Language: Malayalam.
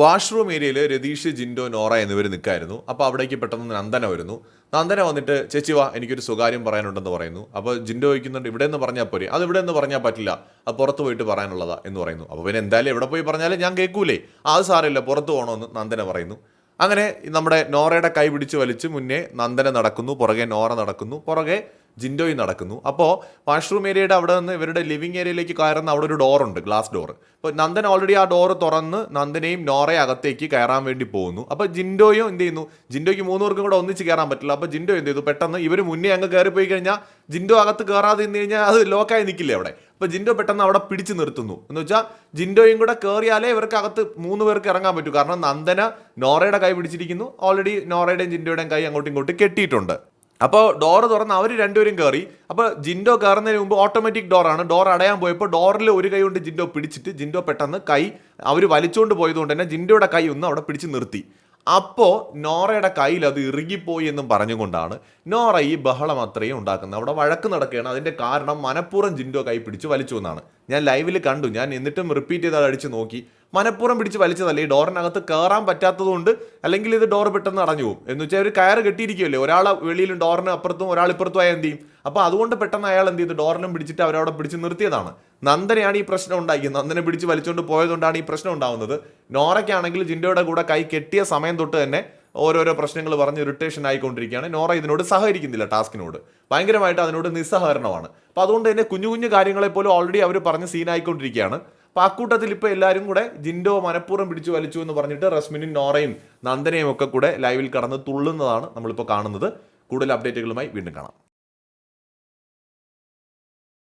വാഷ്റൂം ഏരിയയിൽ രതീഷ് ജിൻഡോ നോറ എന്നിവർ നിൽക്കായിരുന്നു. അപ്പോൾ അവിടേക്ക് പെട്ടെന്ന് നന്ദന വരുന്നു. നന്ദന വന്നിട്ട് ചേച്ചി വാ എനിക്കൊരു സ്വകാര്യം പറയാനുണ്ടെന്ന് പറയുന്നു. അപ്പോൾ ജിൻഡോ വയ്ക്കുന്നുണ്ട് ഇവിടെ നിന്ന് പറഞ്ഞാൽ പോരെ? അത് ഇവിടെ നിന്ന് പറഞ്ഞാൽ പറ്റില്ല. അത് പുറത്ത് പോയിട്ട് പറയാനുള്ളതാ എന്ന് പറയുന്നു. അപ്പോൾ പിന്നെ എന്തായാലും എവിടെ പോയി പറഞ്ഞാലും ഞാൻ കേൾക്കൂലേ. അത് സാരമില്ല പുറത്ത് പോകണമെന്ന് നന്ദന പറയുന്നു. അങ്ങനെ നമ്മുടെ നോറയുടെ കൈ പിടിച്ച് വലിച്ച് മുന്നേ നന്ദന നടക്കുന്നു. പുറകെ നോറ നടക്കുന്നു. പുറകെ ജിൻഡോയും നടക്കുന്നു. അപ്പോൾ വാഷ്റൂം ഏരിയയുടെ അവിടെ നിന്ന് ഇവരുടെ ലിവിങ് ഏരിയയിലേക്ക് കയറുന്ന അവിടെ ഒരു ഡോറുണ്ട് ഗ്ലാസ് ഡോർ അപ്പോൾ നന്ദൻ ഓൾറെഡി ആ ഡോർ തുറന്ന് നന്ദനെയും നോറയെ അകത്തേക്ക് കയറാൻ വേണ്ടി പോകുന്നു. അപ്പോൾ ജിൻഡോയും എന്ത് ചെയ്യുന്നു? ജിൻഡോയ്ക്ക് മൂന്ന് പേർക്കും കൂടെ ഒന്നിച്ച് കയറാൻ പറ്റില്ല. അപ്പോൾ ജിൻഡോ എന്ത് ചെയ്തു? പെട്ടെന്ന് ഇവർ മുന്നേ അങ്ങ് കയറി പോയി കഴിഞ്ഞാൽ ജിൻഡോ അകത്ത് കയറാതെ നിന്ന് കഴിഞ്ഞാൽ അത് ലോക്കായി നിൽക്കില്ലേ അവിടെ? അപ്പോൾ ജിൻഡോ പെട്ടെന്ന് അവിടെ പിടിച്ചു നിർത്തുന്നു. എന്ന് വെച്ചാൽ ജിൻഡോയും കൂടെ കയറിയാലേ ഇവർക്ക് അകത്ത് മൂന്ന് പേർക്ക് ഇറങ്ങാൻ പറ്റൂ. കാരണം നന്ദന നോറയുടെ കൈ പിടിച്ചിരിക്കുന്നു. ഓൾറെഡി നോറയുടെയും ജിൻഡോയുടെയും കൈ അങ്ങോട്ടും ഇങ്ങോട്ടും കെട്ടിയിട്ടുണ്ട്. അപ്പോൾ ഡോർ തുറന്ന് അവർ രണ്ടുപേരും കയറി അപ്പോൾ ജിൻഡോ കയറുന്നതിന് മുമ്പ് ഓട്ടോമാറ്റിക് ഡോറാണ് ഡോർ അടയാൻ പോയപ്പോൾ ഡോറിൽ ഒരു കൈ കൊണ്ട് ജിൻഡോ പിടിച്ചിട്ട് ജിൻഡോ പെട്ടെന്ന് കൈ അവർ വലിച്ചുകൊണ്ട് പോയതുകൊണ്ട് തന്നെ ജിൻഡോയുടെ കൈ ഒന്ന് അവിടെ പിടിച്ച് നിർത്തി. അപ്പോൾ നോറയുടെ കയ്യിൽ അത് ഇറുകിപ്പോയി എന്നും പറഞ്ഞുകൊണ്ടാണ് നോറ ഈ ബഹളം അത്രയും ഉണ്ടാക്കുന്നത്. അവിടെ വഴക്ക് നടക്കുകയാണ്. അതിന്റെ കാരണം മനഃപൂർവം ജിൻഡോ കൈ പിടിച്ച് വലിച്ചു എന്നാണ്. ഞാൻ ലൈവിൽ കണ്ടു. ഞാൻ എന്നിട്ടും റിപ്പീറ്റ് ചെയ്ത് അടിച്ച് നോക്കി. മനഃപൂർവം പിടിച്ച് വലിച്ചതല്ല? ഈ ഡോറിനകത്ത് കയറാൻ പറ്റാത്തതുകൊണ്ട് അല്ലെങ്കിൽ ഇത് ഡോർ പെട്ടെന്ന് അടഞ്ഞു പോകും. എന്ന് വെച്ചാൽ ഒരു കയർ കെട്ടിയിരിക്കുമല്ലേ ഒരാൾ വെളിയിലും ഡോറിന് അപ്പുറത്തും ഒരാൾ ഇപ്പുറത്തും ആയ എന്ത് ചെയ്യും? അപ്പോൾ അതുകൊണ്ട് പെട്ടെന്ന് അയാൾ എന്ത് ചെയ്തു? ഡോറിനും പിടിച്ചിട്ട് അവരവിടെ പിടിച്ച് നിർത്തിയതാണ്. നന്ദനെയാണ് ഈ പ്രശ്നം ഉണ്ടാക്കിയത്. നന്ദനെ പിടിച്ച് വലിച്ചുകൊണ്ട് പോയതുകൊണ്ടാണ് ഈ പ്രശ്നം ഉണ്ടാവുന്നത്. നോറയ്ക്കാണെങ്കിൽ ജിൻഡോയുടെ കൂടെ കൈ കെട്ടിയ സമയം തൊട്ട് തന്നെ ഓരോരോ പ്രശ്നങ്ങൾ പറഞ്ഞ് ഇറിറ്റേഷൻ ആയിക്കൊണ്ടിരിക്കുകയാണ്. നോറ ഇതിനോട് സഹകരിക്കുന്നില്ല ടാസ്കിനോട്. ഭയങ്കരമായിട്ട് അതിനോട് നിസ്സഹകരണമാണ്. അപ്പോൾ അതുകൊണ്ട് തന്നെ കുഞ്ഞു കുഞ്ഞു കാര്യങ്ങളെപ്പോലും ഓൾറെഡി അവർ പറഞ്ഞ് സീനായിക്കൊണ്ടിരിക്കുകയാണ് അപ്പോൾ കൂട്ടത്തിൽ ഇപ്പോൾ എല്ലാവരും കൂടെ ജിൻഡോ മനഃപൂർവം പിടിച്ചു വലിച്ചു എന്ന് പറഞ്ഞിട്ട് റസ്മിനും നോറയും നന്ദനയും ഒക്കെ കൂടെ ലൈവിൽ കടന്ന് തുള്ളുന്നതാണ് നമ്മളിപ്പോൾ കാണുന്നത്. കൂടുതൽ അപ്ഡേറ്റുകളുമായി വീണ്ടും കാണാം.